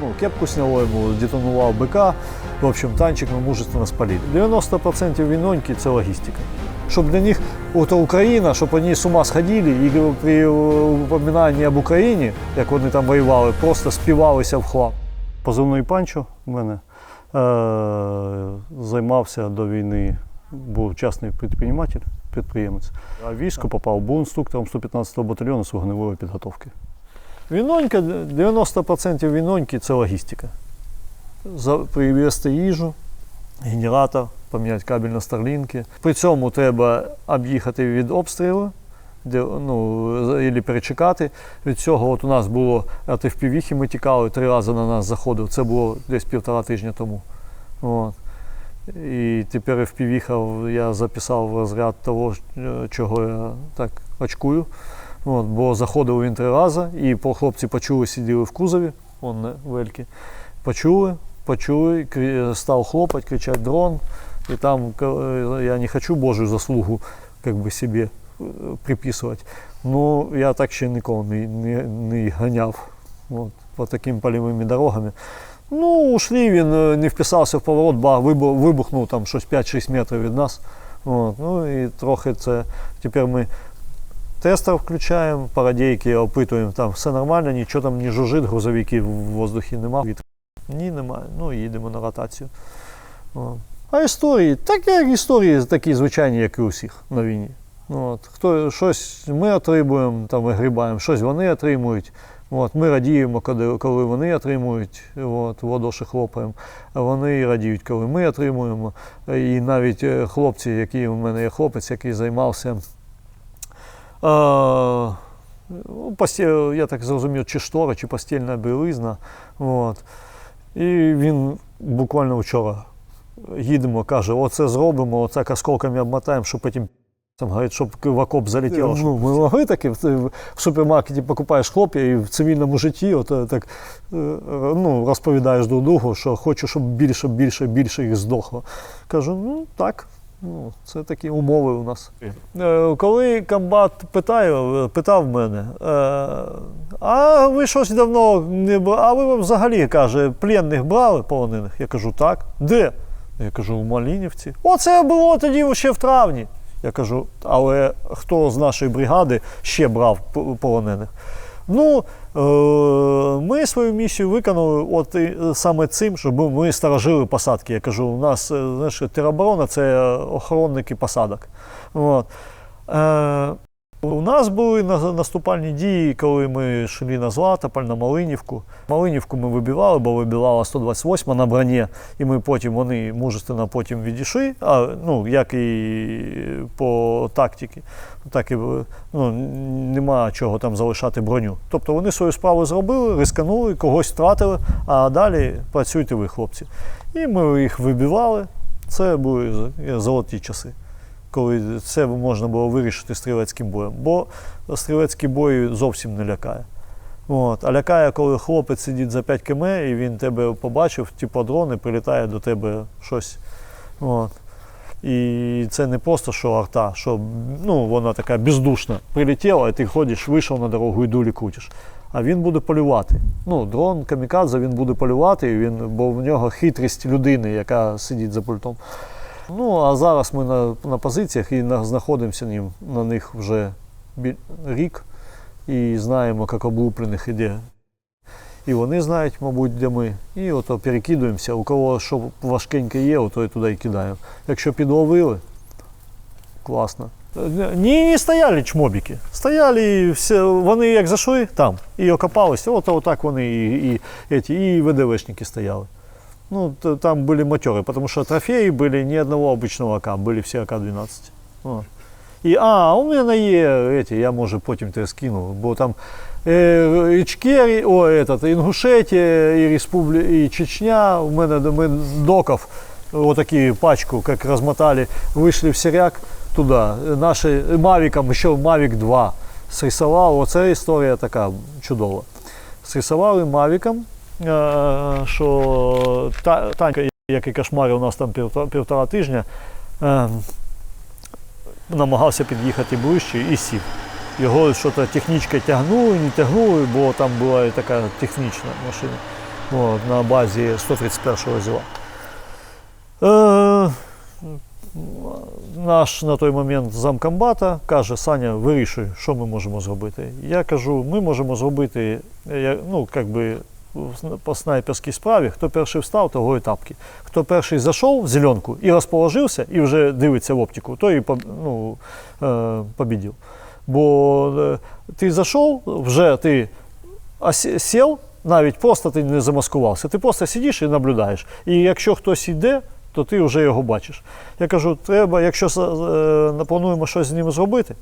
ну, кепку сняло ему, детонував БК. В общем, танчик мы мужественно спалили. 90% виноньки – це логістика. Щоб для них от Україна, щоб вони з ума сходили і при упоминанні об Україні, як вони там воювали, просто співалися в хлам. Позивний панчо у мене е- займався до війни, був частний підприємець. А військо попав, був інструктором 115-го батальйону з вогневої підготовки. Вінонька, 90% віноньки це логістика. Привезти їжу, генератор, поміняти кабель на старлінки. При цьому треба об'їхати від обстрілу, де, ну, і перечекати. Від цього от у нас було от FPV ми тікали, три рази на нас заходив. Це було десь півтора тижня тому. От. І тепер FPV я записав розряд того, е, чого я так очкую. От, бо заходив він три рази, і по хлопці почули, сиділи в кузові, он вельки. Почули, почули, став хлопать, кричать дрон. І там е, я не хочу Божу заслугу как бы, собі е, приписувати. Ну, я так ще нікого не, не, не ганяв от, по таким польовими дорогами. Ну, ушли, він е, не вписався в поворот, ба, вибухнув там щось 5-6 метрів від нас. От, ну і трохи це. Тепер ми тестер включаємо, парадійки опитуємо, там все нормально, нічого там не жужжить, грузовиків в воздухі нема. Ні, немає. Ну їдемо на ротацію. А історії, так як історії такі звичайні, як і у всіх на війні. Ну, От, хто, щось ми отримуємо, там вигрібаємо, щось вони отримують. От, ми радіємо, коли, коли вони отримують, от, в ладоші хлопаємо. Вони радіють, коли ми отримуємо. І навіть е, хлопці, які у мене є хлопець, який займався. Ну, я так зрозумів, чи штора, чи постільна білизна. От. І він буквально вчора їдемо, каже, оце зробимо, оце осколками обмотаємо, щоб потім там, говорить, щоб в окоп залетіло. Ну, ми могли таке, в, в супермаркеті покупаєш хлоп'я і в цивільному житті от, е, так, е, ну, розповідаєш друг другу, що хочу, щоб більше, більше, більше їх здохло. Кажу, ну так. Ну, це такі умови у нас. Е, Коли комбат питає, питав мене, е, а ви щось давно не а ви взагалі каже, пленних брали полонених? Я кажу, так. Де? Я кажу, в Малінівці. Оце було тоді ще в травні. Я кажу, але хто з нашої бригади ще брав полонених? Ну, е, ми свою місію виконали от саме цим, щоб ми сторожили посадки. Я кажу, у нас е, знаєш, тероборона це охоронники посадок. От. У нас були на- наступальні дії, коли ми йшли на Златополь, на Малинівку. Малинівку ми вибивали, бо вибивала 128 на броні, і ми потім вони мужественно потім відійшли, а, ну, як і по тактиці. Так і ну, нема чого там залишати броню. Тобто вони свою справу зробили, рисканули, когось втратили, а далі працюйте ви, хлопці. І ми їх вибивали. Це були золоті часи коли це можна було вирішити стрілецьким боєм. Бо стрілецький бой зовсім не лякає. От. А лякає, коли хлопець сидить за 5 км і він тебе побачив, типу дрон, прилітає до тебе щось. От. І це не просто що арта, що ну, вона така бездушна. Прилетіла, і ти ходиш, вийшов на дорогу і дулі крутиш. А він буде полювати. Ну, дрон камікадзе він буде полювати, він, бо в нього хитрість людини, яка сидить за пультом. Ну, а зараз ми на, на позиціях і на, знаходимося ним, на них вже рік і знаємо, як облуплених іде. І вони знають, мабуть, де ми. І ото перекидуємося. У кого що важкеньке є, ото і туди і кидаємо. Якщо підловили, класно. Ні, не стояли чмобіки. Стояли, і все, вони як зайшли там і окопалися, от отак вони і, і, эти, і ВДВшники стояли. Ну, т- там были матеры, потому что трофеи были ни одного обычного АК, были все АК-12. О. І, а, у мене є эти, я може потім те скину, бо там е, Ічкері, о, этот, Інгушетія, і Республі, і Чечня, у мене ми доков, отакі пачку, як розмотали, вийшли в Сиряк туди, наші, Мавіком, ще Мавік 2 срисував, оце історія така чудова. Срисували Мавіком, е, Що та, танка, який кошмарив нас там півтора, тижня, е, намагався під'їхати ближче і сів. Його щось технічка тягнули, не тягнули, бо там була і така технічна машина. от, на базі 131-го ЗІЛа. Е, наш на той момент замкомбата каже: Саня, вирішуй, що ми можемо зробити. Я кажу, ми можемо зробити, е, ну, як би, по снайперській справі, хто перший встав, того і тапки. Хто перший зайшов в зеленку і розположився, і вже дивиться в оптику, той і ну, е, побідів. Бо е, ти зайшов, вже ти сів, навіть просто ти не замаскувався. Ти просто сидиш і наблюдаєш. І якщо хтось йде, то ти вже його бачиш. Я кажу, треба, якщо е, плануємо щось з ними зробити,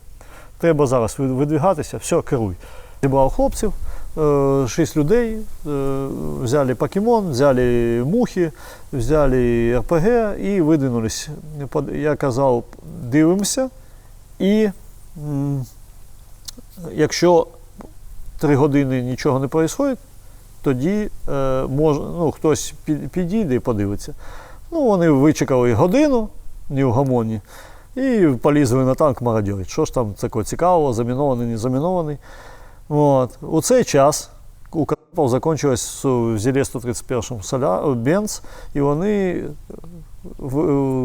треба зараз ви- видвигатися, все, керуй. Зібрав хлопців, е, шість людей, е, взяли покемон, взяли мухи, взяли РПГ і видвинулись. Я казав, дивимося, і якщо три години нічого не відбувається, тоді е, мож, ну, хтось підійде і подивиться. Ну, вони вичекали годину, неугомонні, і полізли на танк мародьорить. Що ж там такого цікавого, замінований, не замінований. От. У цей час у Карпов закінчилось в зілі 131 соля, бенз, і вони в,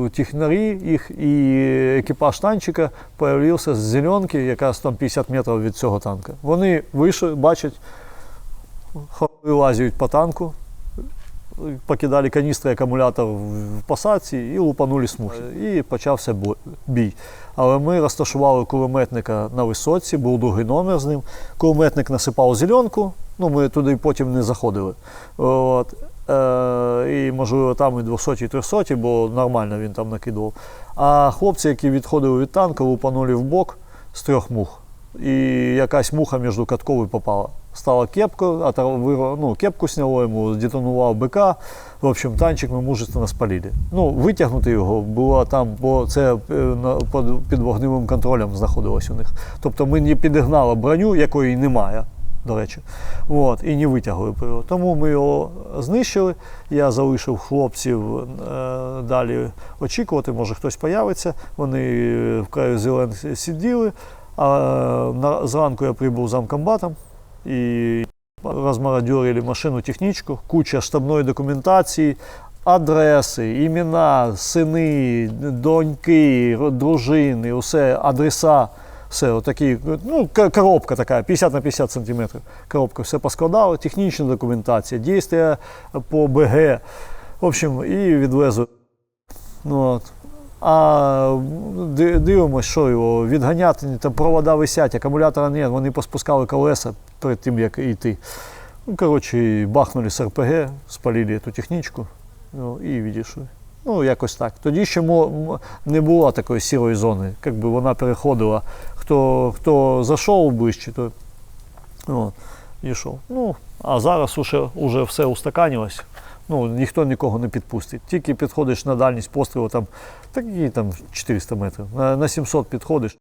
в- технарі їх і екіпаж танчика появився з зеленки, яка там 50 метрів від цього танка. Вони вийшли, бачать, вилазять по танку, покидали каністри акумулятор в посадці і лупанули смухи. І почався бій. Але ми розташували кулеметника на висоці, був другий номер з ним. Кулеметник насипав зеленку, ну ми туди потім не заходили. От. Е, і, можливо, там і 200, і 300, бо нормально він там накидував. А хлопці, які відходили від танка, лупанули в бок з трьох мух. І якась муха між катковою попала. Стала кепка, отор- ну, кепку сняло йому, детонував БК. В общем, танчик ми мужественно спалили. Ну, витягнути його було там, бо це е, під вогневим контролем знаходилось у них. Тобто ми не підігнали броню, якої немає, до речі. От, і не витягли його. Тому ми його знищили. Я залишив хлопців е, далі очікувати, може хтось появиться. Вони в краю зелен сиділи. А на, зранку я прибув замкомбатом і розмародьорили машину технічку, куча штабної документації, адреси, імена, сини, доньки, дружини, усе, адреса. Все, отакі, ну, коробка така, 50 на 50 сантиметрів. Коробка, все поскладали, технічна документація, дійства по БГ. В общем, і відвезли. Ну, от. А дивимося, що його відганяти, там провода висять, акумулятора ні, вони поспускали колеса перед тим, як йти. Ну, коротше, бахнули з РПГ, спалили цю технічку ну, і відійшли. Ну, якось так. Тоді ще не було такої сірої зони. Якби вона переходила, хто, хто зайшов ближче, то от, йшов. Ну, а зараз уже, уже все устаканилось. Ну, ніхто нікого не підпустить. Тільки підходиш на дальність пострілу, там, такі там 400 метрів. На, на 700 підходиш.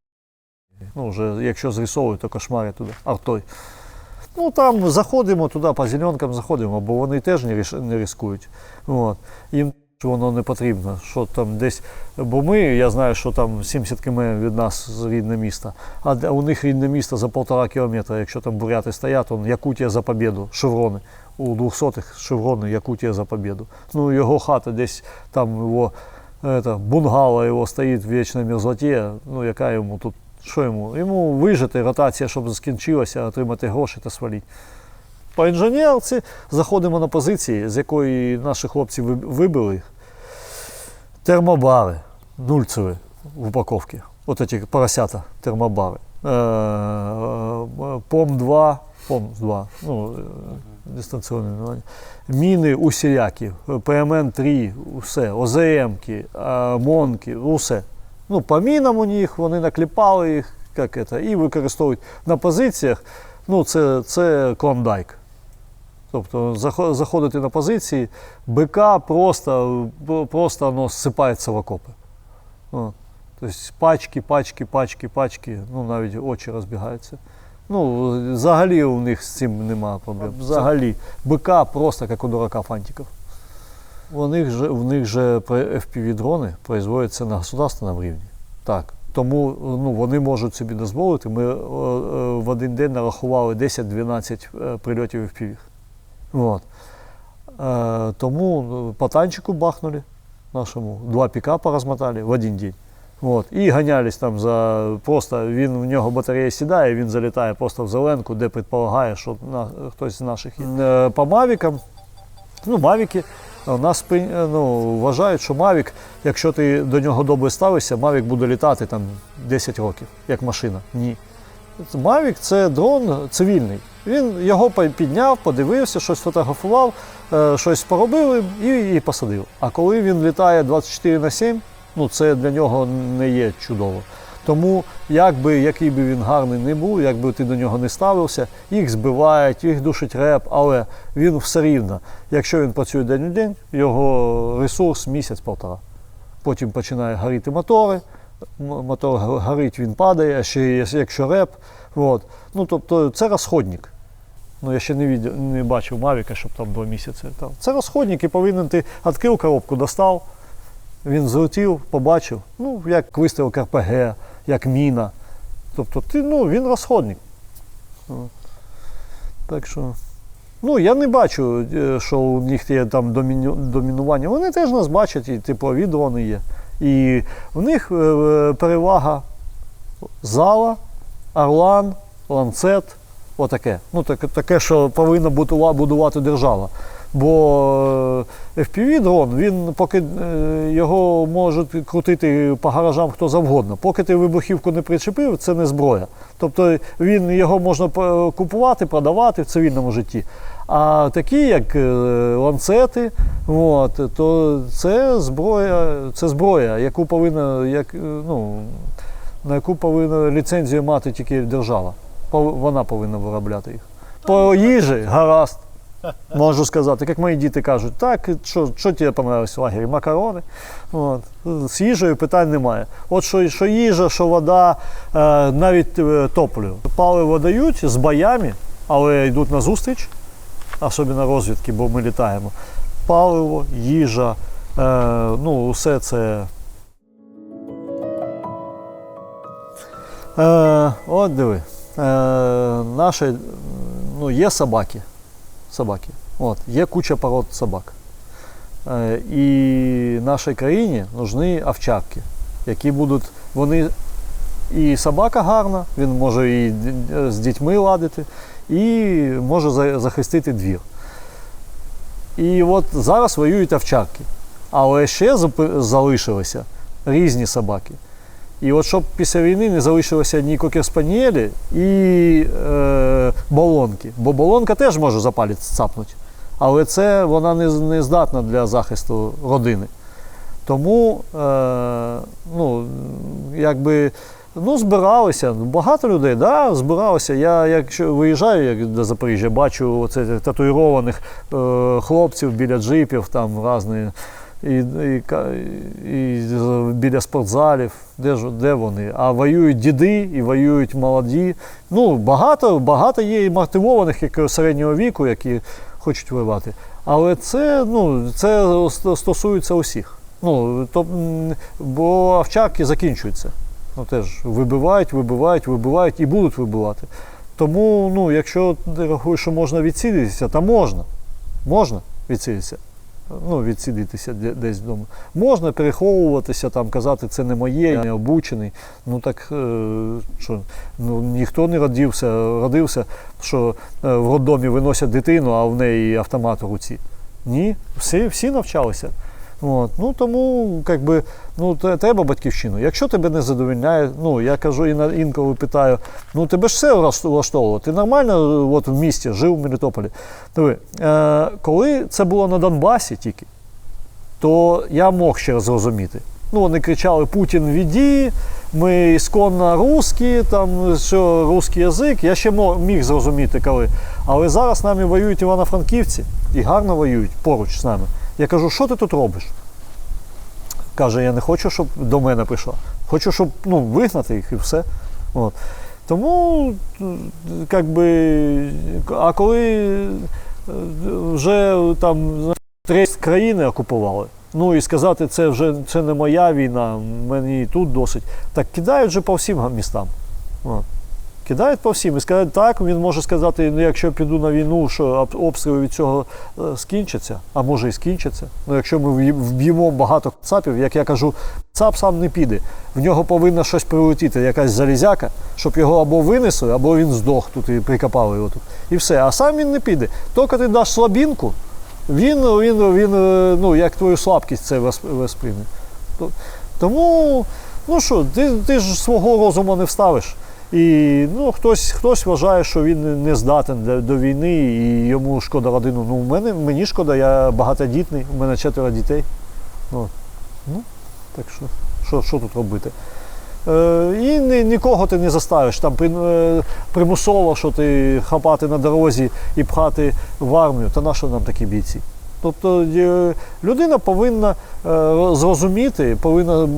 Ну, вже, якщо зрисовують, то кошмари туди, артой. Ну там заходимо туди, по зеленкам заходимо, бо вони теж не, ріш- не ризикують. От. Їм воно не потрібно. Що там десь, бо ми, я знаю, що там 70 км від нас рідне місто, а у них рідне місто за півтора кілометра, якщо там буряти стоять, он Якутія за побіду, шеврони. У 200-х шеврони Якутія за побіду. Ну, його хата десь там його это, бунгало його стоїть в вічній мерзлоті, ну яка йому тут, що йому? Йому вижити, ротація, щоб скінчилася, отримати гроші та свалити. По інженерці заходимо на позиції, з якої наші хлопці вибили. Термобари, нульцеві в упаковці. От ці поросята, термобари. Е, е, ПОМ-2, ПОМ-2, ну, е, дистанційне названня. Міни усілякі, ПМН-3, усе, ОЗМки, е, МОНки, усе. Ну, по мінам у них, вони накліпали їх, як це, і використовують на позиціях. Ну, це, це клондайк. Тобто заходити на позиції, БК просто, просто воно зсипається в окопи. О. Тобто пачки, пачки, пачки, пачки, ну навіть очі розбігаються. Ну, взагалі у них з цим немає проблем. Взагалі. БК просто як у дурака фантиків. У них же, в них же FPV-дрони производяться на государственному рівні. Так. Тому ну, вони можуть собі дозволити. Ми е, е, в один день нарахували 10-12 е, прильотів FPV. От. Тому ну, по танчику бахнули нашему, два пикапа размотали в один день. От. І ганялись там за просто він в нього батарея сідає, він залітає просто в зеленку, де предполагає, що на, хтось з наших є. Е, По мавікам, ну, мавіки нас е, ну, вважають, що Мавік, якщо ти до нього добре ставишся, Мавік буде літати там 10 років, як машина. Ні. Мавік це дрон цивільний. Він його підняв, подивився, щось фотографував, е, щось поробив і, і посадив. А коли він літає 24 на 7, ну це для нього не є чудово. Тому, як би, який би він гарний не був, як би ти до нього не ставився, їх збивають, їх душить реп, але він все рівно. Якщо він працює день у день, його ресурс місяць-полтора. Потім починає горіти мотори, мотор горить, він падає, а ще якщо реп. От. Ну, тобто це розходник. Ну, я ще не, відео, не бачив Мавіка, щоб там два місяці. Там. Це розходник і повинен ти відкрив коробку, достав, він злетів, побачив, ну, як вистрілок РПГ, як міна. Тобто ти, ну, він розходник. Так що. Ну, я не бачу, е, що у них є там доміну- домінування. Вони теж нас бачать, і типу дрони є. І в них е, перевага зала, орлан, ланцет, отаке. Ну, таке, таке, що повинна будувати держава. Бо е, FPV дрон, він поки е, його можуть крутити по гаражам хто завгодно. Поки ти вибухівку не причепив, це не зброя. Тобто він його можна купувати, продавати в цивільному житті. А такі, як е, ланцети, от, то це зброя, це зброя, яку повинна, як, е, ну, на яку повинна ліцензію мати тільки держава. Вона повинна виробляти їх. По їжі гаразд. Можу сказати, як мої діти кажуть, так, що, що тебе понравилось в лагері? Макарони. От. З їжею питань немає. От що, що їжа, що вода, е, навіть е, топливо. Паливо дають з боями, але йдуть на зустріч, особливо розвідки, бо ми літаємо. Паливо, їжа, е, ну, усе це. От диви. Е, наші, ну, є собаки. Собаки. От, є куча пород собак. Е, і нашій країні нужні овчарки, які будуть. Вони і собака гарна, він може і з дітьми ладити, і може захистити двір. І от зараз воюють овчарки. Але ще залишилися різні собаки. І от щоб після війни не залишилося ні кокерспаніелі і е, болонки. Бо болонка теж може за цапнути. Але це вона не, не здатна для захисту родини. Тому е, ну, якби, ну, збиралися. Багато людей, да, збиралися. Я якщо виїжджаю як до Запоріжжя, бачу оце татуїрованих е, хлопців біля джипів, там різні. І, і, і біля спортзалів, де ж де вони? А воюють діди і воюють молоді. Ну, багато, багато є і мотивованих, як середнього віку, які хочуть воювати. Але це, ну, це стосується усіх. Ну, то, бо овчарки закінчуються. Ну, теж вибивають, вибивають, вибивають і будуть вибивати. Тому, ну, якщо ти рахуєш, що можна відсидітися, то можна. Можна відсидітися. Ну, відсидітися десь вдома. Можна переховуватися, там, казати, це не моє, я не обучений. Ну так е, що, ну, ніхто не родився, родився, що е, в роддомі виносять дитину, а в неї автомат у руці. Ні, всі, всі навчалися. От. Ну тому як би, ну, треба батьківщину. Якщо тебе не задовольняє, ну я кажу і інколи питаю, ну тебе ж все влаш- влаштовувало. Ти нормально е, от, в місті жив в Мелітополі. Диви, е, коли це було на Донбасі тільки, то я мог ще зрозуміти. Ну, вони кричали Путін віді, ми ісконно русські, там що русський язик. Я ще міг зрозуміти коли. Але зараз нами воюють івано-франківці і гарно воюють поруч з нами. Я кажу, що ти тут робиш? Каже, я не хочу, щоб до мене прийшла. Хочу, щоб ну, вигнати їх і все. От. Тому, як би, а коли е, вже там треть країни окупували, ну і сказати, це вже це не моя війна, мені тут досить. Так кидають же по всім містам. От. Кидають по всім і сказати, так, він може сказати, ну якщо піду на війну, що об- обстріли від цього е, скінчаться, а може і скінчаться. Ну якщо ми вб'ємо багато цапів, як я кажу, цап сам не піде. В нього повинно щось прилетіти, якась залізяка, щоб його або винесли, або він здох тут і прикопали його тут. І все. А сам він не піде. Тільки ти даш слабінку, він, він, він е, ну, як твою слабкість це вос- восприйме. Тому, ну що, ти, ти ж свого розуму не вставиш. І ну, хтось, хтось вважає, що він не здатен до, до війни і йому шкода родину. Ну, мене, мені шкода, я багатодітний, у мене четверо дітей. Ну, ну так що, що, що тут робити? Е, і ні, нікого ти не заставиш там при, е, примусово, що ти хапати на дорозі і пхати в армію. Та на що нам такі бійці? Тобто е, людина повинна е, зрозуміти, повинна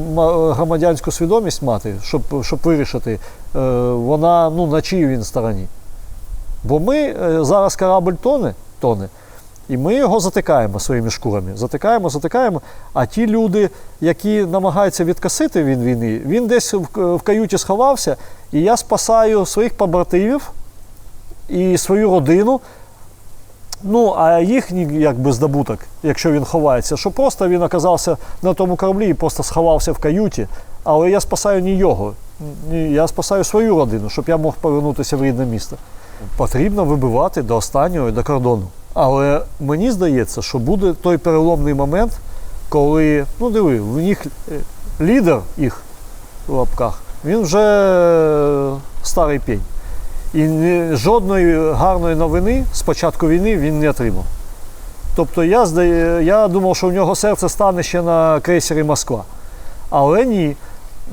громадянську свідомість мати, щоб, щоб вирішити, е, вона ну, на чиїй він стороні. Бо ми зараз корабль тоне, тоне, і ми його затикаємо своїми шкурами. Затикаємо, затикаємо. А ті люди, які намагаються відкосити від війни, він десь в каюті сховався, і я спасаю своїх побратимів і свою родину. Ну, а їхній якби здобуток, якщо він ховається, що просто він оказався на тому кораблі і просто сховався в каюті. Але я спасаю не його, ні, я спасаю свою родину, щоб я мог повернутися в рідне місто. Потрібно вибивати до останнього до кордону. Але мені здається, що буде той переломний момент, коли, ну диви, в них е, лідер їх в лапках, він вже е, старий пень. І жодної гарної новини з початку війни він не отримав. Тобто я, я думав, що в нього серце стане ще на крейсері Москва. Але ні.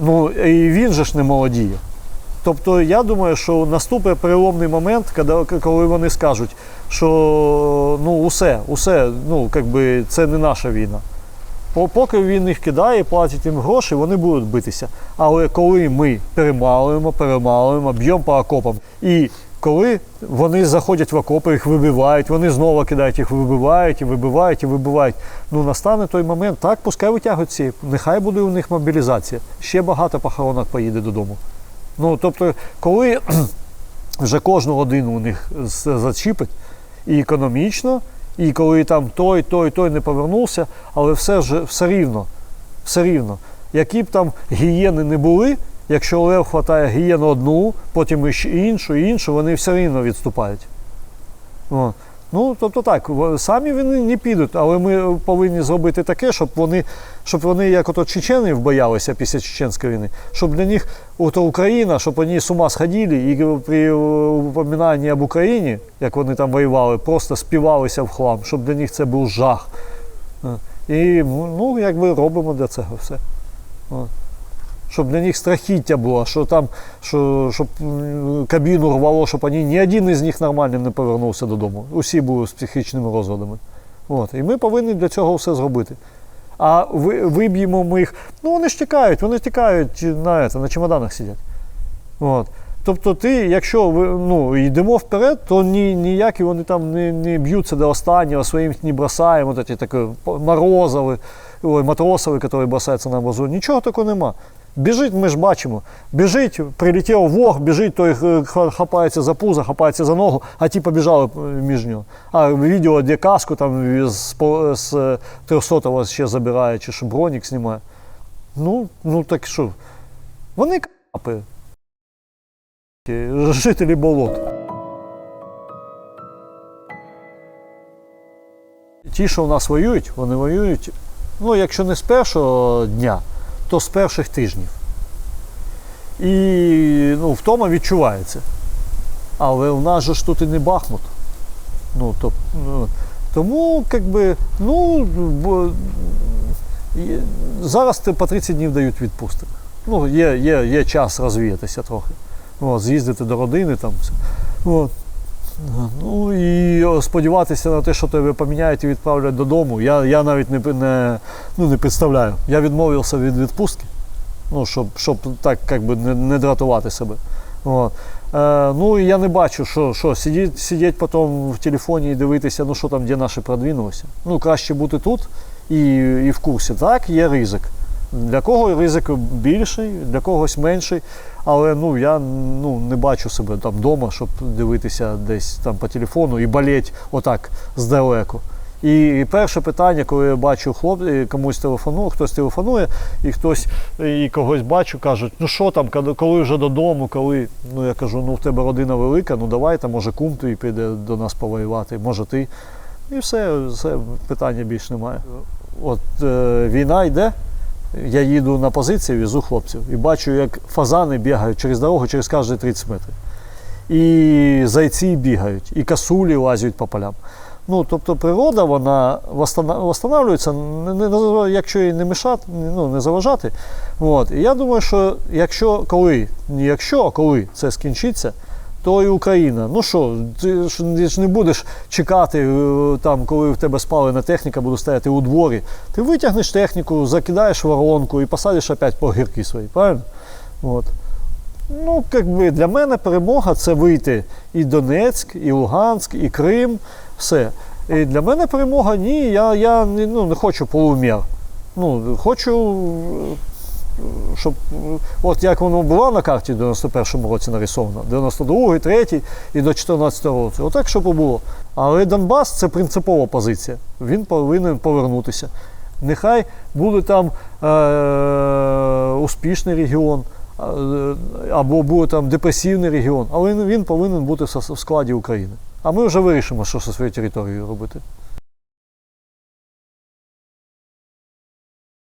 Ну, і він же ж не молодіє. Тобто я думаю, що наступить переломний момент, коли, вони скажуть, що ну, усе, усе, ну, якби, це не наша війна. По- Поки він їх кидає, платить їм гроші, вони будуть битися. Але коли ми перемалуємо, перемалуємо, б'ємо по окопам, і коли вони заходять в окопи, їх вибивають, вони знову кидають їх, вибивають і вибивають і вибивають. Ну настане той момент, так, пускай витягують ці, нехай буде у них мобілізація. Ще багато похоронок поїде додому. Ну, тобто, коли вже кожну годину у них зачіпить і економічно, і коли там той, той, той не повернувся, але все ж все рівно, все рівно. Які б там гієни не були, якщо лев хватає гієну одну, потім іншу, іншу, вони все рівно відступають. О. Ну, тобто так, самі вони не підуть, але ми повинні зробити таке, щоб вони, щоб вони як ото чеченів боялися після чеченської війни, щоб для них ото Україна, щоб вони з ума сходили і при упоминанні об Україні, як вони там воювали, просто співалися в хлам, щоб для них це був жах. Е, І ну, якби робимо для цього все. Щоб для них страхіття було, що там, що, щоб кабіну рвало, щоб вони, ні один із них нормальним не повернувся додому. Усі були з психічними розладами. От. І ми повинні для цього все зробити. А ви, виб'ємо ми їх. Ну вони ж тікають, вони тікають на, це, на чемоданах сидять. От. Тобто, ти, якщо ну, йдемо вперед, то ні, ніякі вони там не, не б'ються до останнього, своїм не бросаємо, от ці такі морозові, ой, матросові, які бросаються на амбразуру. Нічого такого нема. Біжить, ми ж бачимо. Біжить, прилетів вог, біжить, той е, хапається за пузо, хапається за ногу, а ті побіжали е, між нього. А відео, де каску там з, з е, 300-го ще забирає, чи що бронік знімає. Ну, ну так що? Вони капи. Жителі болот. Ті, що в нас воюють, вони воюють, ну, якщо не з першого дня, то з перших тижнів. І ну, втома відчувається. Але у нас же ж тут і не Бахмут. Ну, то, ну, тому, як би, ну, бо, і зараз по 30 днів дають відпусток. Ну, є, є, є час розвіятися трохи. От, з'їздити до родини там. От. Ну і сподіватися на те, що тебе поміняють і відправлять додому, я, я навіть не, не, ну, не представляю. Я відмовився від відпустки, ну, щоб, щоб так як би не, не дратувати себе. От. Е, ну і я не бачу, що, що сидіть, сидіть потім в телефоні і дивитися, ну що там, де наші продвинулися. Ну, краще бути тут і, і в курсі. Так, є ризик. Для кого ризик більший, для когось менший. Але ну, я ну, не бачу себе там вдома, щоб дивитися десь там по телефону і болеть отак здалеку. І перше питання, коли я бачу хлоп, е, комусь телефоную, хтось телефонує, і хтось і когось бачу, кажуть, ну що там, коли вже додому, коли. Ну я кажу, ну в тебе родина велика, ну давайте, може кум твій піде до нас повоювати, може ти. І все, все питання більш немає. От е, війна йде, я їду на позиції, везу хлопців і бачу, як фазани бігають через дорогу через кожні 30 метрів. І зайці бігають, і касулі лазять по полям. Ну, тобто природа вона не- якщо їй не мешати, ну, не заважати. От. І я думаю, що якщо коли, не якщо, а коли це скінчиться, то і Україна. Ну що, ти ж не будеш чекати, е, там, коли в тебе спалена техніка буде стояти у дворі. Ти витягнеш техніку, закидаєш воронку і посадиш опять по гірки свої, правильно? От. Ну, якби для мене перемога це вийти і Донецьк, і Луганськ, і Крим, все. І для мене перемога ні, я, я ну, не хочу полумір. Ну, хочу, щоб от як воно було на карті в 91-му році нарисовано, 92-й, 3-й і до 14-го року. Отак, щоб було. Але Донбас це принципова позиція. Він повинен повернутися. Нехай буде там е- успішний регіон, е, або буде там депресивний регіон, але він повинен бути в складі України. А ми вже вирішимо, що зі своєю територією робити.